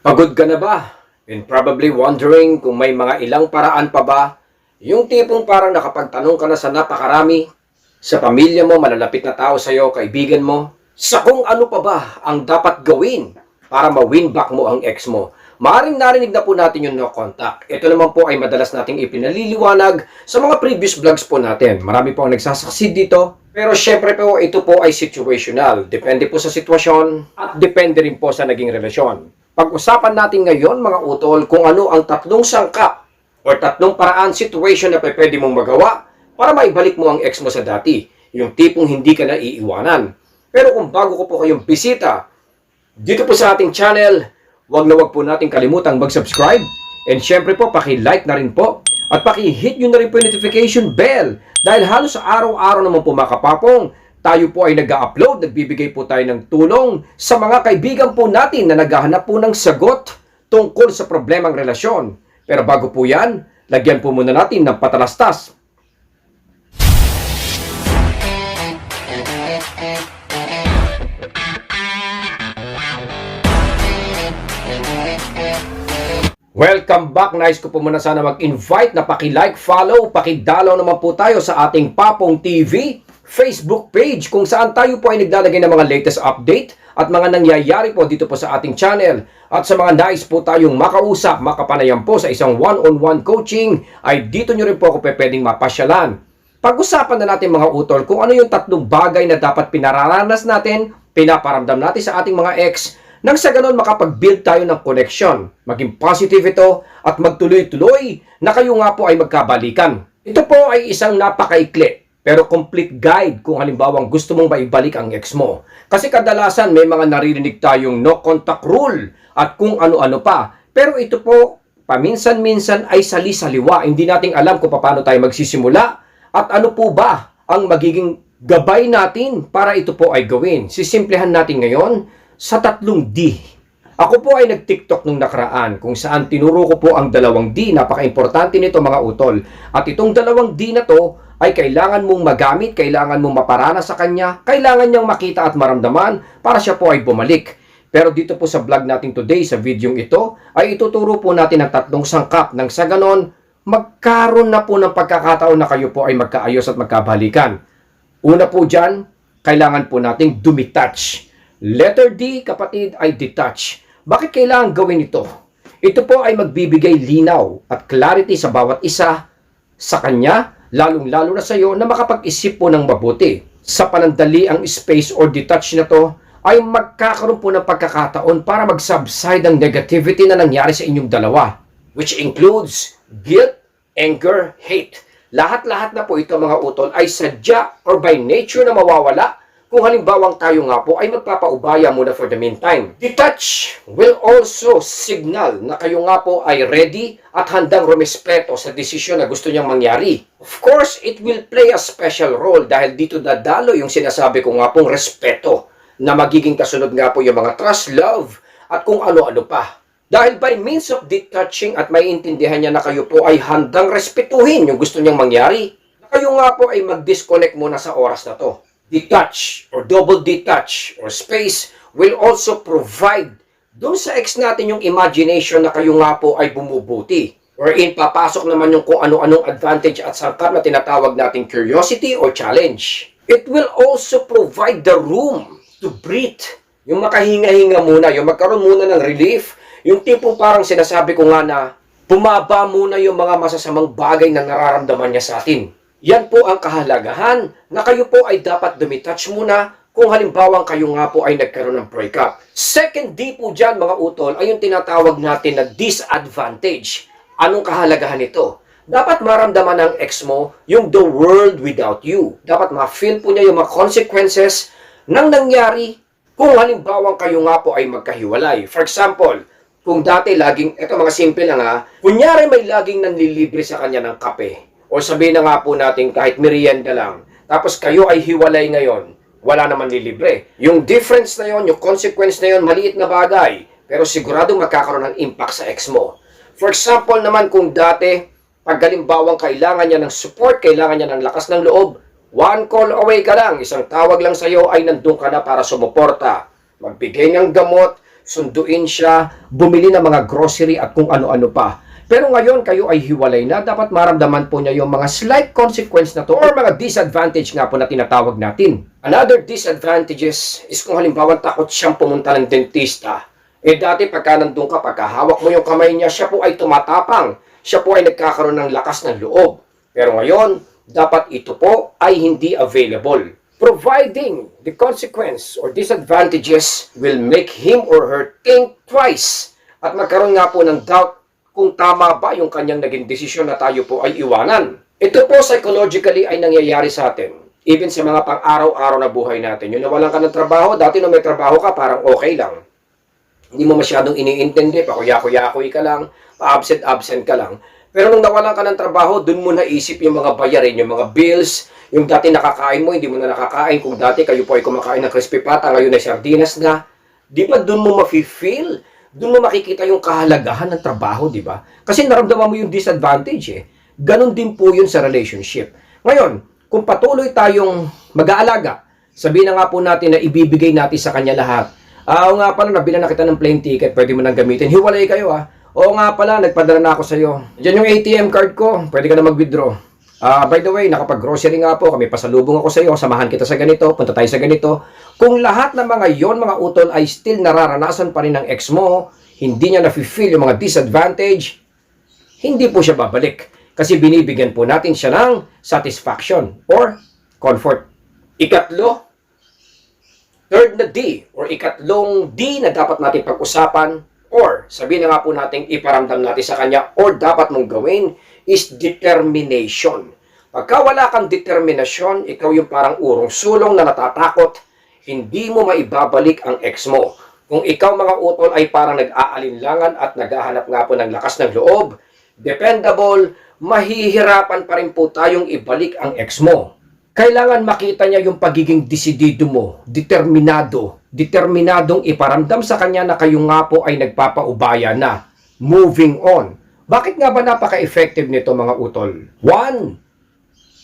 Pagod ka na ba? And probably wondering kung may mga ilang paraan pa ba? Yung tipong parang nakapagtanong ka na sa napakarami, sa pamilya mo, malalapit na tao sa'yo, kaibigan mo, sa kung ano pa ba ang dapat gawin para ma-win back mo ang ex mo. Maaring narinig na po natin yung no contact. Ito naman po ay madalas nating ipinaliliwanag sa mga previous vlogs po natin. Marami po ang nagsasucceed dito. Pero syempre po, ito po ay situational. Depende po sa sitwasyon at depende rin po sa naging relasyon. Pag-usapan natin ngayon mga utol kung ano ang tatlong sangkap o tatlong paraan situation na pwede mong magawa para maibalik mo ang ex mo sa dati. Yung tipong hindi ka na iiwanan. Pero kung bago ko po kayong bisita, dito po sa ating channel, wag na wag po natin kalimutang mag-subscribe. And syempre po, paki-like na rin po. At paki-hit nyo na rin po yung notification bell. Dahil halos araw-araw naman po mga kapapong, tayo po ay nag-upload, nagbibigay po tayo ng tulong sa mga kaibigan po natin na naghahanap po ng sagot tungkol sa problemang relasyon. Pero bago po yan, lagyan po muna natin ng patalastas Welcome back. Nice ko po muna sana mag-invite na paki-like, follow, paki-dalaw naman po tayo sa ating Papong TV Facebook page kung saan tayo po ay naglalagay ng mga latest update at mga nangyayari po dito po sa ating channel. At sa mga nais po tayong makausap, makapanayam po sa isang one-on-one coaching, ay dito nyo rin po ako pwedeng mapasyalan. Pag-usapan na natin mga utol kung ano yung tatlong bagay na dapat pinararanas natin, pinaparamdam natin sa ating mga ex, nang sa ganon makapag-build tayo ng connection. Maging positive ito at magtuloy-tuloy na kayo nga po ay magkabalikan. Ito po ay isang napakaikli pero complete guide kung halimbawang gusto mong maibalik ang ex mo. Kasi kadalasan may mga naririnig tayong no contact rule at kung ano-ano pa. Pero ito po, paminsan-minsan ay sali-saliwa. Hindi nating alam kung paano tayo magsisimula at ano po ba ang magiging gabay natin para ito po ay gawin. Sisimplehan natin ngayon sa tatlong D. Ako po ay nag-TikTok nung nakaraan kung saan tinuro ko po ang dalawang D. Napaka-importante nito mga utol. At itong dalawang D na to ay kailangan mong magamit, kailangan mong maparana sa kanya, kailangan niyang makita at maramdaman para siya po ay bumalik. Pero dito po sa vlog natin today, sa video ito, ay ituturo po natin ang tatlong sangkap nang sa ganon, magkaroon na po ng pagkakataon na kayo po ay magkaayos at magkabalikan. Una po dyan, kailangan po nating dumitouch. Letter D, kapatid, ay detach. Bakit kailangan gawin ito? Ito po ay magbibigay linaw at clarity sa bawat isa sa kanya, lalong-lalo na sa iyo na makapag-isip po ng mabuti. Sa panandali ang space or detach na to ay magkakaroon po ng pagkakataon para mag-subside ang negativity na nangyari sa inyong dalawa, which includes guilt, anger, hate. Lahat-lahat na po ito mga utol ay sadya or by nature na mawawala kung halimbawang tayo nga po ay magpapaubaya muna for the meantime. Detach will also signal na kayo nga po ay ready at handang rumespeto sa desisyon na gusto niyang mangyari. Of course, it will play a special role dahil dito dadalo yung sinasabi ko nga pong respeto na magiging kasunod nga po yung mga trust, love, at kung ano-ano pa. Dahil by means of detaching at may intindihan niya na kayo po ay handang respetuhin yung gusto niyang mangyari, kayo nga po ay mag-disconnect muna sa oras na to. Detach or double detach or space will also provide doon sa ex natin yung imagination na kayo nga po ay bumubuti. Wherein papasok naman yung kung ano-anong advantage at sangkap na tinatawag nating curiosity or challenge. It will also provide the room to breathe. Yung makahinga-hinga muna, yung magkaroon muna ng relief, yung tipong parang sinasabi ko nga na bumaba muna yung mga masasamang bagay na nararamdaman niya sa atin. Yan po ang kahalagahan na kayo po ay dapat dumitouch muna kung halimbawang kayo nga po ay nagkaroon ng breakup. Second D po dyan mga utol ay yung tinatawag natin na disadvantage. Anong kahalagahan nito? Dapat maramdaman ng ex mo yung the world without you. Dapat ma-feel po niya yung mga consequences ng nangyari kung halimbawang kayo nga po ay magkahiwalay. For example, kung dati laging, eto mga simple lang ha, kunyari may laging nanlilibre sa kanya ng kape, o sabihin na nga po natin kahit merienda lang, tapos kayo ay hiwalay ngayon, wala naman lilibre. Yung difference na yon, yung consequence na yon, maliit na bagay, pero sigurado magkakaroon ng impact sa ex mo. For example naman kung dati, pag halimbawang kailangan niya ng support, kailangan niya ng lakas ng loob, one call away ka lang, isang tawag lang sa'yo ay nandun ka na para sumuporta. Magbigay ng gamot, sunduin siya, bumili ng mga grocery at kung ano-ano pa. Pero ngayon kayo ay hiwalay na, dapat maramdaman po niya yung mga slight consequence na to or mga disadvantage nga po na tinatawag natin. Another disadvantages is kung halimbawa takot siyang pumunta ng dentista. Eh dati pagka nandun ka, pagka hawak mo yung kamay niya, siya po ay tumatapang. Siya po ay nagkakaroon ng lakas ng loob. Pero ngayon, dapat ito po ay hindi available. Providing the consequence or disadvantages will make him or her think twice at magkaroon nga po ng doubt kung tama ba yung kanyang naging desisyon na tayo po ay iwanan. Ito po psychologically ay nangyayari sa atin. Even sa mga pang-araw-araw na buhay natin. Yung nawalan ka ng trabaho, dati nung may trabaho ka, parang okay lang. Hindi mo masyadong iniintindi, pakuya-kuya-kuy ka lang, pa-absent-absent ka lang. Pero nung nawalan ka ng trabaho, dun mo naisip yung mga bayarin, yung mga bills, yung dati nakakain mo, hindi mo na nakakain. Kung dati kayo po ay kumakain ng crispy pata, ngayon ay sardinas na. Di ba dun mo mafe-feel? Dun mo makikita yung kahalagahan ng trabaho, di ba? Kasi naramdaman mo yung disadvantage eh. Ganon din po yun sa relationship. Ngayon, kung patuloy tayong mag-aalaga, sabihin na nga po natin na ibibigay natin sa kanya lahat. Ah, nga pala, nabila na kita ng plane ticket, pwede mo nang gamitin. Hiwalay kayo ah. Oo nga pala, nagpadala na ako sa'yo. Diyan yung ATM card ko, pwede ka na mag-withdraw. Ah, by the way, nakapag-grocery nga po kami, pasalubong ako sa iyo, samahan kita sa ganito, punta tayo sa ganito. Kung lahat ng mga yon, mga utol ay still nararanasan pa rin ng ex mo, hindi niya na-feel yung mga disadvantage, hindi po siya babalik. Kasi binibigyan po natin siya ng satisfaction or comfort. Ikatlo, third na D or ikatlong D na dapat natin pag-usapan sabihin na nga po natin iparamdam natin sa kanya or dapat mong gawin is determination. Pagka wala kang determinasyon, ikaw yung parang urong sulong na natatakot, hindi mo maibabalik ang ex mo. Kung ikaw mga utol ay parang nag-aalinlangan at naghahanap nga po ng lakas ng loob, dependable, mahihirapan pa rin po tayong ibalik ang ex mo. Kailangan makita niya yung pagiging desidido mo, determinado, determinadong iparamdam sa kanya na kayo nga po ay nagpapaubaya na. Moving on. Bakit nga ba napaka-effective nito mga utol? One,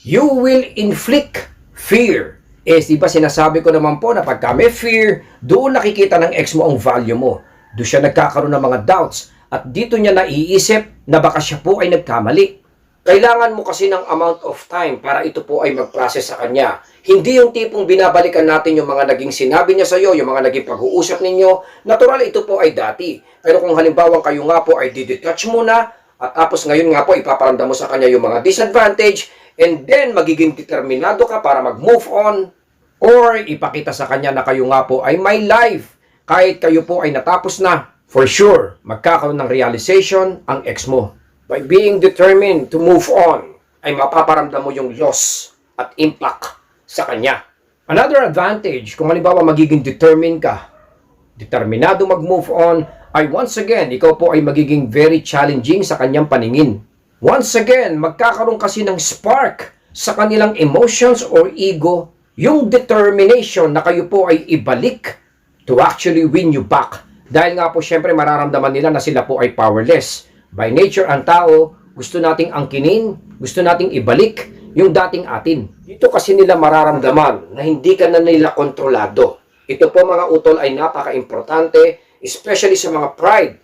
you will inflict fear. Eh, di ba sinasabi ko naman po na pagka may fear, doon nakikita ng ex mo ang value mo. Doon siya nagkakaroon ng mga doubts at dito niya naiisip na baka siya po ay nagkamali. Kailangan mo kasi ng amount of time para ito po ay mag-process sa kanya. Hindi yung tipong binabalikan natin yung mga naging sinabi niya sa iyo, yung mga naging pag-uusap ninyo. Natural ito po ay dati. Pero kung halimbawa kayo nga po ay didetach muna, at tapos ngayon nga po ipaparamdam mo sa kanya yung mga disadvantage, and then magiging determinado ka para mag-move on, or ipakita sa kanya na kayo nga po ay may life. Kahit kayo po ay natapos na, for sure, magkakaroon ng realization ang ex mo. By being determined to move on, ay mapaparamdam mo yung loss at impact sa kanya. Another advantage, kung halimbawa magiging determined ka, determinado mag-move on, ay once again, ikaw po ay magiging very challenging sa kanyang paningin. Once again, magkakaroon kasi ng spark sa kanilang emotions or ego, yung determination na kayo po ay ibalik to actually win you back. Dahil nga po syempre mararamdaman nila na sila po ay powerless. By nature ang tao, gusto nating angkinin, gusto nating ibalik yung dating atin. Dito kasi nila mararamdaman na hindi ka na nila kontrolado. Ito po mga utol ay napaka-importante, especially sa mga pride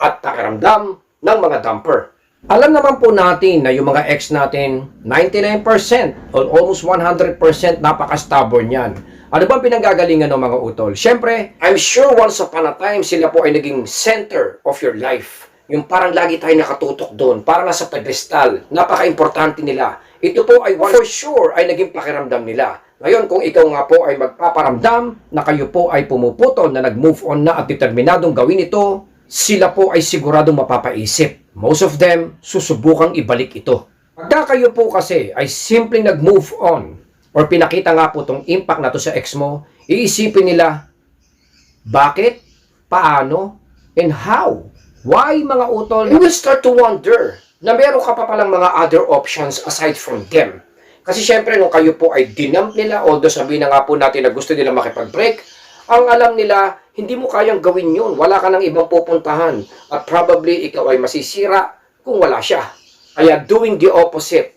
at pakiramdam ng mga dumper. Alam naman po natin na yung mga ex natin, 99% or almost 100% napaka-stubborn yan. Ano bang pinanggagalingan ng mga utol? Siyempre, I'm sure once upon a time sila po ay naging center of your life. Yung parang lagi tayo nakatutok doon, parang nasa pedestal, napaka-importante nila. Ito po ay for sure ay naging pakiramdam nila. Ngayon, kung ikaw nga po ay magpaparamdam na kayo po ay pumuputol na nag-move on na at determinadong gawin ito, sila po ay siguradong mapapaisip. Most of them, susubukang ibalik ito. Pagka kayo po kasi ay simpleng nag-move on or pinakita nga po itong impact na to sa ex mo, iisipin nila, bakit? Paano? And how? Why mga utol? You will start to wonder na meron ka pa palang mga other options aside from them. Kasi syempre, nung kayo po ay dinamp nila, although sabihin na nga po natin na gusto nila makipag-break, ang alam nila, hindi mo kayang gawin yun. Wala ka ng ibang pupuntahan. At probably, ikaw ay masisira kung wala siya. Kaya doing the opposite.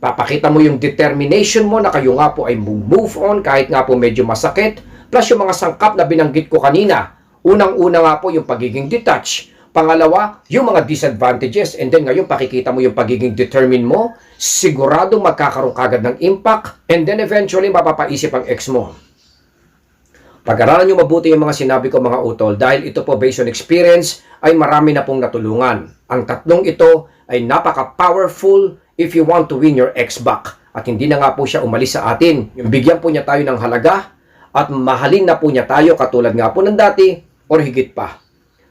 Papakita mo yung determination mo na kayo nga po ay move on kahit nga po medyo masakit. Plus yung mga sangkap na binanggit ko kanina. Unang-una nga po yung pagiging detached. Pangalawa, yung mga disadvantages. And then ngayon, pakikita mo yung pagiging determined mo. Sigurado magkakaroon kagad ng impact. And then eventually, mapapaisip ang ex mo. Pag-aralan nyo mabuti yung mga sinabi ko mga utol dahil ito po based on experience ay marami na pong natulungan. Ang tatlong ito ay napaka-powerful if you want to win your ex back. At hindi na nga po siya umalis sa atin. Yung bigyan po niya tayo ng halaga at mahalin na po niya tayo katulad nga po ng dati or higit pa.